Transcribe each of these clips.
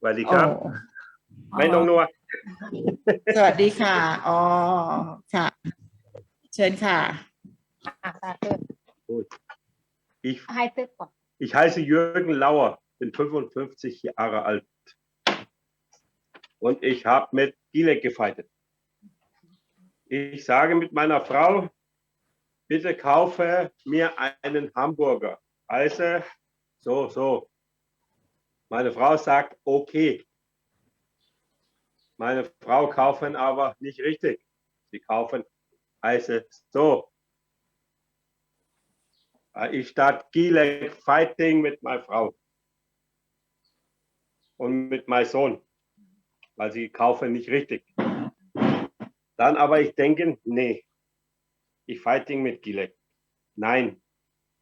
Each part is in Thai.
สวัสดีครับ โอ้ ไม่นงนัว สวัสดีค่ะ อ๋อ ค่ะ เชิญค่ะ อ่ะตาเติม Ich, ให้ตึกก่อน ich heiße Jürgen Lauer, bin 55 Jahre alt. Und ich habe mit Gilek gefeitet. Ich sage mit meiner Frau, bitte kaufe mir einen Hamburger. Also, so, so. meine Frau sagt, okay. Meine Frau kaufen aber nicht richtig. Sie kaufen heiße so. Äh, Ich start Gilek Fighting mit meiner Frau. Und mit meinem Sohn. Weil sie kaufen nicht richtig. Dann aber ich denke, nee. Ich Fighting mit Gilek. Nein.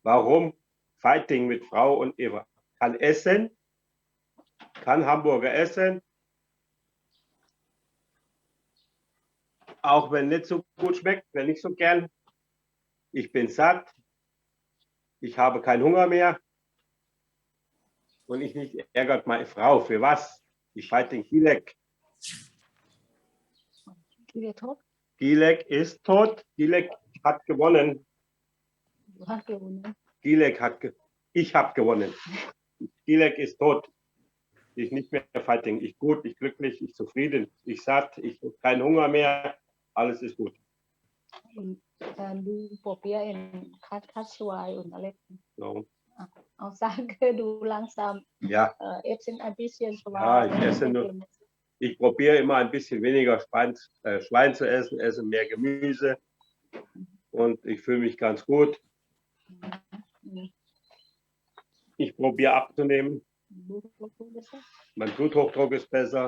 Warum? Fighting mit Frau und Eva. Kann essen, kann Hamburger essen, auch wenn nicht so gut schmeckt, wenn nicht so gern. Ich bin satt, ich habe keinen Hunger mehr und ich nicht ärgert meine Frau. Für was? Ich halte den Gilek. Gilek ist tot. Gilek hat gewonnen. Du hast gewonnen. Gilek hat ge ich habe gewonnen. Gilek ist tot. Ich nicht mehr fighting. Ich gut, ich glücklich, ich zufrieden, ich satt, ich kein Hunger mehr. Alles ist gut. เอ่อดูโปเปียเอ็นคัดคัดชวายอุ่นอะไร So. เอาซาเกอดูลังซัม Ja, เอ่อเอฟเซนอันพิเชียนชวาย Ja, ich esse nur- ich probiere immer ein bisschen weniger Schwein, äh, Schwein zu essen, esse mehr Gemüse und ich fühle mich ganz gut. Ich probiere abzunehmen. ดูดูดูดู Mein Bluthochdruck ist besser.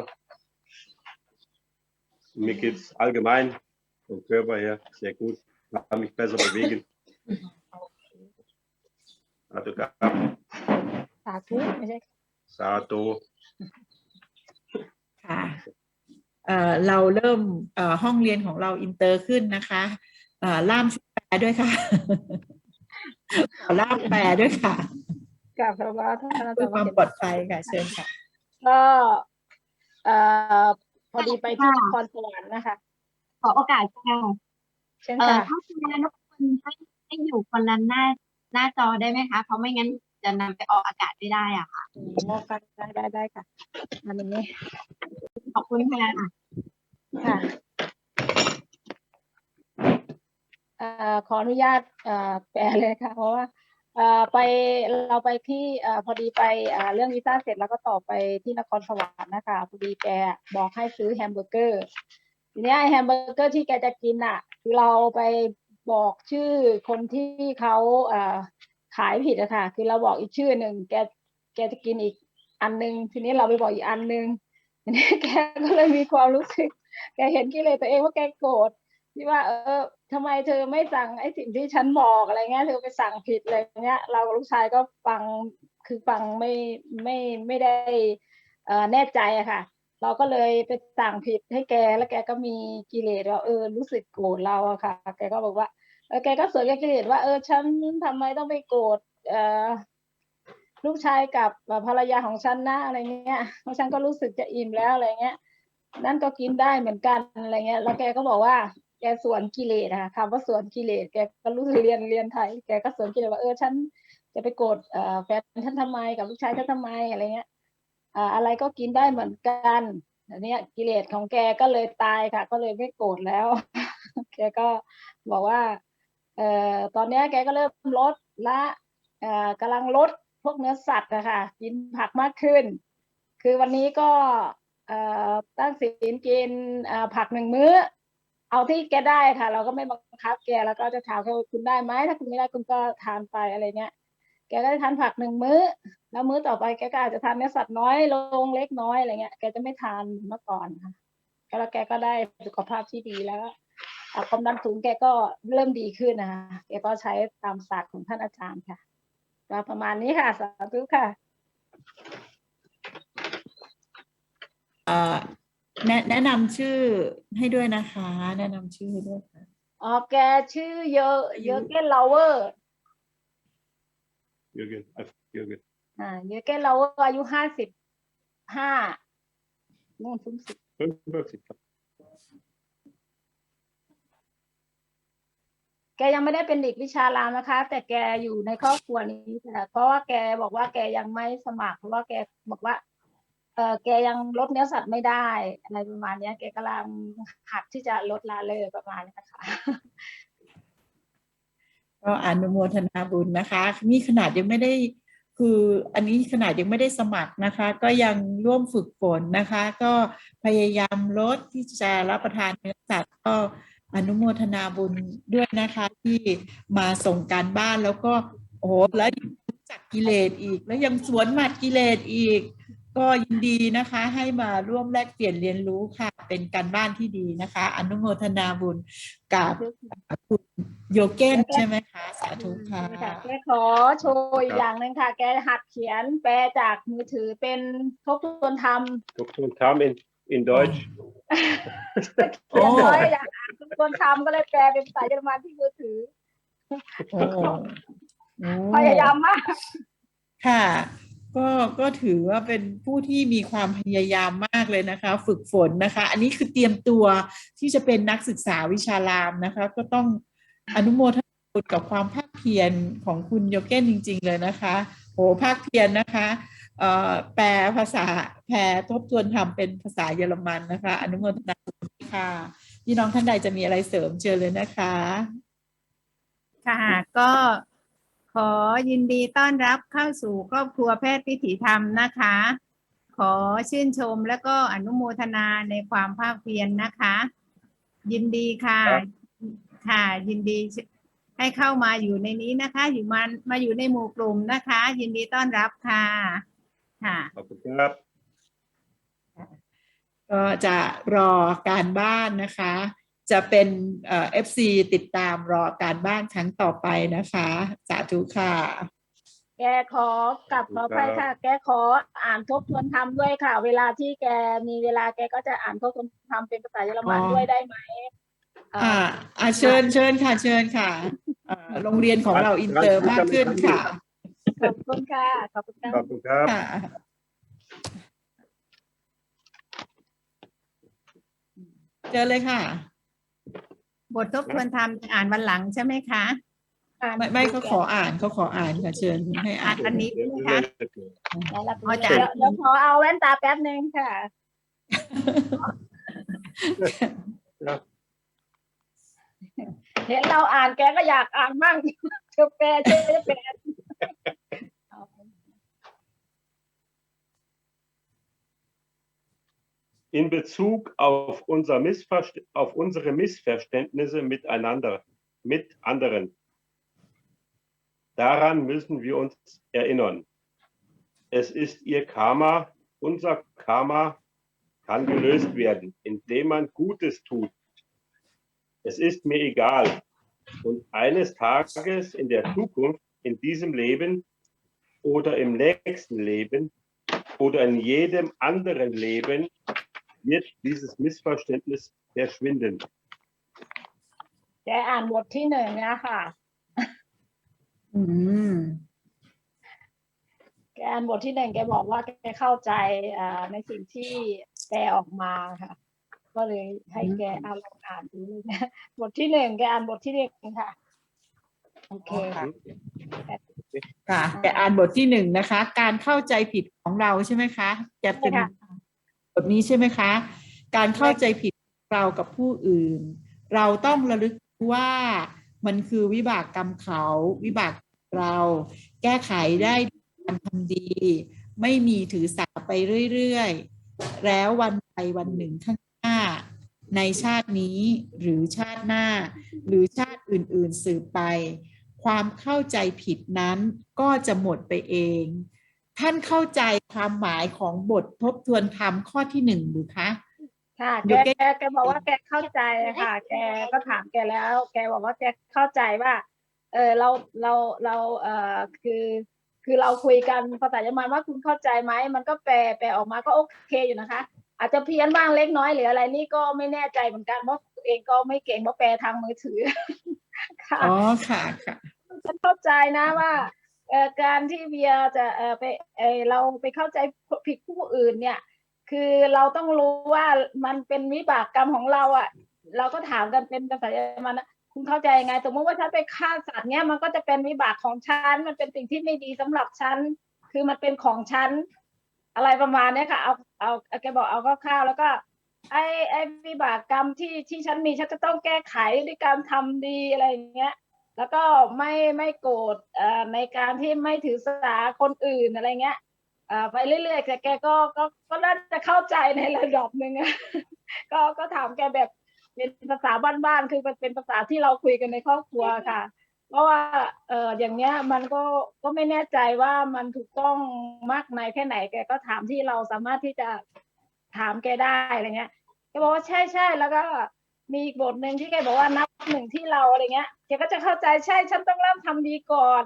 Mir geht es allgemein vom Körper her sehr gut. Ich kann mich besser bewegen. Also gab สาธุไม่ใช่ Sato. ค่ะ เอ่อ เราเริ่ม เอ่อ ห้องเรียนของเราอินเตอร์ขึ้นนะคะ เอ่อ ล่ามช่วยแปลด้วยค่ะ ขอล่ามแปลด้วยค่ะ กับพระว่าท่านอาเพื่จาอรย์ความเห็นปลอดภัยค่ะ เชิญค่ะ ก็เอ่อพอดีไปที่นครสวรรค์นะคะ ขอโอกาสค่ะเช่นเอ่อค่ะถ้าคุณแม่รบกวนให้ให้อยู่คนละหน้าหน้าจอได้ไหมคะเพราะไม่งั้นจะนำไปออกอากาศไม่ได้อะค่ะมอบกันได้ได้ได้ค่ะอันนี้ขอบคุณค่ะค่ะเอ่อขออนุญาตเอ่อแปลเลยค่ะ เพราะว่า เอ่อไปเราไปที่เอ่อพอดีไปเอ่อเรื่องวีซ่าเสร็จแล้วก็ต่อไปที่นครสวรรค์นะคะพอดีแกบอกให้ซื้อแฮมเบอร์เกอร์ทีนี้ไอแฮมเบอร์เกอร์ที่แกจะกินอะ คือเราไปบอกชื่อคนที่เขาเอ่อขายผิดอะค่ะ คือเราบอกอีกชื่อหนึ่งแกแกจะกินอีกอันหนึ่งทีนี้เราไปบอกอีกอันหนึ่งทีนี้แกก็เลยมีความรู้สึกแกเห็นกิเลสตัวเองว่าแกโกรธ ที่ว่า เออทำไมเธอไม่สั่งไอ้สิ่งที่ฉันบอกอะไรเงี้ยเธอไปสั่งผิดอะไรเงี้ย เราลูกชายก็ฟังคือฟังไม่ไม่ไม่ได้แน่ใจอะค่ะ เราก็เลยไปสั่งผิดให้แกแล้วแกก็มีกิเลสว่าเออรู้สึกโกรธเราอะค่ะ แกก็บอกว่าเออแกก็สวนกับกิเลสว่าเออฉันทำไมต้องไปโกรธเออลูกชายกับภรรยาของฉันนะอะไรเงี้ยเพราะฉันก็รู้สึกจะอิ่มแล้วอะไรเงี้ยนั่นก็กินได้เหมือนกันอะไรเงี้ย แล้วแกก็บอกว่า แกสวนกิเลสอะคำว่าสวนกิเลสแกก็รู้สึกเรียนเรียนไทย แกก็สวนกิเลสว่าเออฉันจะไปโกรธแฟนฉันทำไมกับลูกชายฉันทำไมอะไรเงี้ยอะไรก็กินได้เหมือนกันอันนี้กิเลสของแกก็เลยตายค่ะ ก็เลยไม่โกรธแล้ว แกก็บอกว่าเอ่อตอนนี้แกก็เริ่มลดละเอ่อกำลังลดพวกเนื้อสัตว์นะคะกินผักมากขึ้น คือวันนี้ก็เอ่อตั้งศีลกินผักหนึ่งมื้อ เอาที่แกได้ค่ะ เราก็ไม่บังคับแกแล้วก็จะถามแค่ว่าคุณได้ไหมถ้าคุณไม่ได้คุณก็ทานไปอะไรเงี้ยแกก็จะทานผักหนึ่งมื้อ แล้วมื้อต่อไปแกก็อาจจะทานเนื้อสัตว์น้อยลงเล็กน้อยอะไรเงี้ยแกจะไม่ทานเหมือนเมื่อก่อนค่ะแล้วแกก็ได้สุขภาพที่ดีแล้วความดันสูงแกก็เริ่มดีขึ้นนะคะแกก็ใช้ตามศาสตร์ของท่านอาจารย์ค่ะก็ประมาณนี้ค่ะสาธุค่ะอ่อ แนะแนะนำชื่อให้ด้วยนะคะ แนะนำชื่อให้ด้วยค่ะอ๋อแกชื่อเยอะเยอะเกนลาเวอร์ Jürgen, einfach Jürgen. อ่าเยอะเกนลาเวอร์อายุห้าสิบห้านู่นซุ้มสิบ55ครับแกยังไม่ได้เป็นเด็กวิชารามนะคะ แต่แกอยู่ในครอบครัวนี้ค่ะเพราะว่าแกบอกว่าแกยังไม่สมัครเพราะว่าแกบอกว่าเออแกยังลดเนื้อสัตว์ไม่ได้อะไรประมาณเนี้ยแกกำลังหัดที่จะลดละเลยประมาณนี้ค่ะก็อนุโมทนาบุญนะคะ นี่ขนาดยังไม่ได้คืออันนี้ขนาดยังไม่ได้สมัครนะคะ ก็ยังร่วมฝึกฝนนะคะ ก็พยายามลดที่จะรับประทานเนื้อสัตว์ก็อนุโมทนาบุญด้วยนะคะ ที่มาส่งการบ้านแล้วก็โอ้โหแล้วจักกิเลสอีก แล้วยังสวนหมัดกิเลสอีก ก็ยินดีนะคะให้มาร่วมแลกเปลี่ยนเรียนรู้ค่ะ เป็นการบ้านที่ดีนะคะ อนุโมทนาบุญกับคุณโยเกนใช่ไหมคะสาธุค่ะค่ะแกขอโชว์อีกอย่างหนึ่งค่ะ แกหัดเขียนแปลจากมือถือเป็นทบทวนธรรม Dr. Tam in, in Deutsch. เขียนน้อยอยากอ่านทบทวนธรรมก็เลยแปลเป็นภาษาเยอรมันที่มือถือโอ้โอ้พยายามมากค่ะ ก็ก็ถือว่าเป็นผู้ที่มีความพยายามมากเลยนะคะ ฝึกฝนนะคะ อันนี้คือเตรียมตัวที่จะเป็นนักศึกษาวิชารามนะคะ ก็ต้องอนุโมทนาบุญกับความภาคเพียรของคุณโยเก้นจริง ๆ เลยนะคะโหภาคเพียรนะคะแปลภาษาแปลทบทวนทำเป็นภาษาเยอรมันนะคะ อนุโมทนาบุญค่ะพี่น้องท่านใดจะมีอะไรเสริมเชิญเลยนะคะ ค่ะก็ ขอยินดีต้อนรับเข้าสู่ครอบครัวแพทย์พิถีธรรมนะคะ ขอชื่นชมและก็อนุโมทนาในความภาคเพียรนนะคะ ยินดีค่ะครับค่ะ ยินดีให้เข้ามาอยู่ในนี้นะคะ อยู่มามาอยู่ในหมู่กลุ่มนะคะ ยินดีต้อนรับค่ะค่ะขอบคุณครับ ก็จะรอการบ้านนะคะ จะเป็นเอ่อฟซีติดตามรอการบ้านครั้งต่อไปนะคะ สาธุค่ะ แกขอกลับขอไปค่ะ แกขออ่านทบทวนธรรมด้วยค่ะ เวลาที่แกมีเวลาแกก็จะอ่านทบทวนธรรมเป็นภาษาเยอรมันอ๋อด้วยได้ไหมเอ่ออ่าอ่าเชิญเชิญค่ะ เชิญค่ะเอ่อโรงเรียนของเราอินเตอร์มากขึ้นค่ะ ขอบคุณค่ะ ขอบคุณค่ะขอบคุณครับค่ะเจอเลยค่ะ บททบทวนธรรมจะอ่านวันหลังใช่ไหมคะไม่ไม่เขาขออ่านเขาขออ่านค่ะเชิญให้อ่านอันนี้เดี๋ยวนะคะเดี๋ยวแล้วเราอ๋อเดี๋จ้ะยวเดี๋ยวขอเอาแว่นตาแป๊บนึงค่ะเห็นเราอ่านแกก็อยากอ่านมั่งเชื่อแปลเชื่อแปล In Bezug auf, unser auf unsere Missverständnisse miteinander, mit anderen. Daran müssen wir uns erinnern. Es ist ihr Karma, unser Karma kann gelöst werden, indem man Gutes tut. Es ist mir egal. Und eines Tages in der Zukunft, in diesem Leben oder im nächsten Leben oder in jedem anderen Leben wird dieses Missverständnis verschwinden. แกอ่านบทที่หนึ่งนะค่ะ อืม แกอ่านบทที่หนึ่งแกบอกว่าแกเข้าใจอ่าในสิ่งที่แปลออกมาค่ะ ก็เลยให้แกเอาลองอ่านดูเลยนะบทที่หนึ่งแกอ่านบทที่หนึ่งค่ะ โอเค ค่ะ ค่ะแกอ่านบทที่หนึ่งนะคะ การเข้าใจผิดของเราใช่ไหมคะ จะเป็นใช่ค่ะ บทนี้ใช่ไหมคะ การเข้าใจผิดเรากับผู้อื่น เราต้องระลึกว่ามันคือวิบากกรรมเขา วิบากเรา แก้ไขได้ด้วยการทำดี ไม่มีถือสาไปเรื่อยๆ แล้ววันใดวันหนึ่งข้างหน้า ในชาตินี้หรือชาติหน้า หรือชาติอื่นๆสืบไป ความเข้าใจผิดนั้นก็จะหมดไปเอง ท่านเข้าใจความหมายของบททบทวนธรรมข้อที่หนึ่งหรือคะค่ะเดี๋แกยวแกแกแกบอกว่าแกเข้าใจค่ะ แกก็ถามแกแล้ว แกบอกว่าแกเข้าใจว่า เออเราเราเราเอ่อคือคือเราคุยกันภาษาเยอรมันว่าคุณเข้าใจไหมมันก็แปลแปลออกมาก็โอเคอยู่นะคะ อาจจะเพี้ยนบ้างเล็กน้อยหรืออะไรนี่ก็ไม่แน่ใจเหมือนกันเพราะตัวเองก็ไม่เก่งเพราะแปลทางมือถือค่ะอ๋อค่ะค่ะฉันเข้าใจนะว่าเอ่อ การที่เบียจะเออไปเออเราไปเข้าใจผิดผู้อื่นเนี่ย คือเราต้องรู้ว่ามันเป็นวิบากกรรมของเราอะ เราก็ถามกันเป็นภาษาเยอรมันนะคุณเข้าใจยังไง สมมติว่าฉันไปฆ่าสัตว์เนี่ยมันก็จะเป็นวิบากของฉัน มันเป็นสิ่งที่ไม่ดีสำหรับฉัน คือมันเป็นของฉัน อะไรประมาณเนี้ยค่ะ เอา เอาแกบอกเอาคร่าวๆแล้วก็ ไอ้ไอ้วิบากกรรมที่ที่ฉันมีฉันจะต้องแก้ไขด้วยการทำดีอะไรอย่างเงี้ย แล้วก็ไม่ไม่โกรธในการที่ไม่ถือสาคนอื่นอะไรเงี้ยไปเรื่อยๆแต่แกก็ก็ก็น่าจะเข้าใจในระดับหนึ่งอะก็ก็ถามแกแบบเป็นภาษาบ้านๆคือมันเป็นภาษาที่เราคุยกันในครอบครัวค่ะ เพราะว่าเอออย่างเนี้ยมันก็ก็ไม่แน่ใจว่ามันถูกต้องมากในแค่ไหนแกก็ถามที่เราสามารถที่จะถามแกได้อะไรเงี้ยแกบอกว่าใช่ใช่แล้วก็ มีอีกบทหนึ่งที่แกบอกว่านับหนึ่งที่เราอะไรเงี้ยแกก็จะเข้าใจใช่ฉันต้องเริ่มทำดีก่อน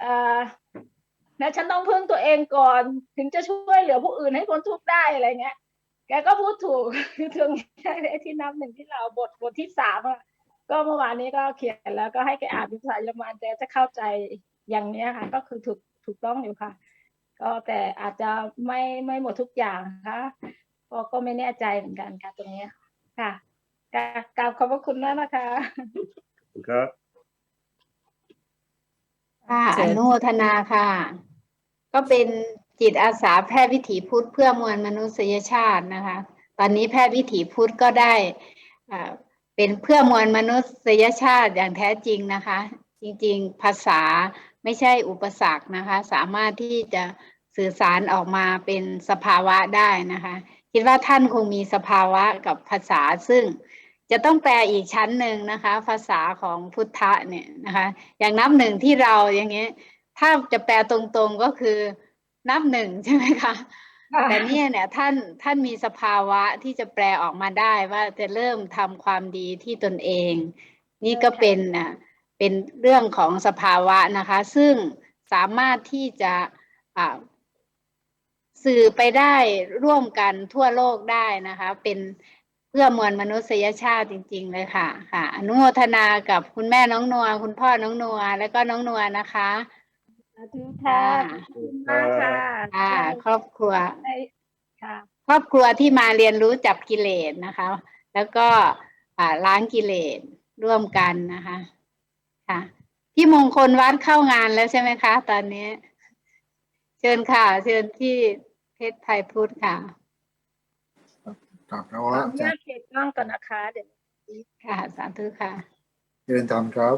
เอ่อแล้วฉันต้องพึ่งตัวเองก่อน ถึงจะช่วยเหลือผู้อื่นให้พ้นทุกข์ได้อะไรเงี้ย แกก็พูดถูกคือถึงไอ้ที่นับหนึ่งที่เราบทบทที่สามอะก็เมื่อวานนี้ก็เขียนแล้วก็ให้แกอ่านภาษาเยอรมันแกจะเข้าใจอย่างเนี้ยค่ะ ก็คือถูกถูกต้องอยู่ค่ะ ก็แต่อาจจะไม่ไม่หมดทุกอย่างค่ะก็ก็ไม่แน่ใจเหมือนกันค่ะตรงนี้ค่ะ กราบกราบขอบพระคุณมากนะคะครับ ค่ะเชิอญนุโมทนาค่ะ ก็เป็นจิตอาสาแพทย์วิถีพุทธเพื่อมวลมนุษยชาตินะคะ ตอนนี้แพทย์วิถีพุทธก็ได้อ่าเป็นเพื่อมวลมนุษยชาติอย่างแท้จริงนะคะ จริงๆภาษาไม่ใช่อุปสรรคนะคะ สามารถที่จะสื่อสารออกมาเป็นสภาวะได้นะคะ คิดว่าท่านคงมีสภาวะกับภาษาซึ่ง จะต้องแปลอีกชั้นหนึ่งนะคะ ภาษาของพุทธะเนี่ยนะคะ อย่างนับหนึ่งที่เราอย่างเงี้ยถ้าจะแปลตรงๆก็คือนับหนึ่งใช่ไหมคะแต่เนี่ยเนี่ยท่านท่านมีสภาวะที่จะแปลออกมาได้ว่าจะเริ่มทำความดีที่ตนเอง นี่ก็เป็นอะเป็นเรื่องของสภาวะนะคะ ซึ่งสามารถที่จะอ่าสื่อไปได้ร่วมกันทั่วโลกได้นะคะ เป็นเพื่อมวลมนุษยชาติจริง ๆ เลยค่ะค่ะ อนุโมทนากับคุณแม่น้องนัวคุณพ่อน้องนัวแล้วก็น้องนัวนะคะสาธุค่ะขอบคุณมากค่ะค่ะ ครอบครัวได้ค่ะครอบครัวที่มาเรียนรู้จับกิเลสนะคะ แล้วก็อ่าล้างกิเลสร่วมกันนะคะ ค่ะ พี่มงคลวัดเข้างานแล้วใช่ไหมคะ ตอนนี้ เชิญค่ะ เชิญที่เพชรไทยพุทธค่ะ กราบคขรับออนุญาตเก็บกล้องก่อนนะคะ เดี๋ยวค่ะสาธุค่ะเรียนจำครับ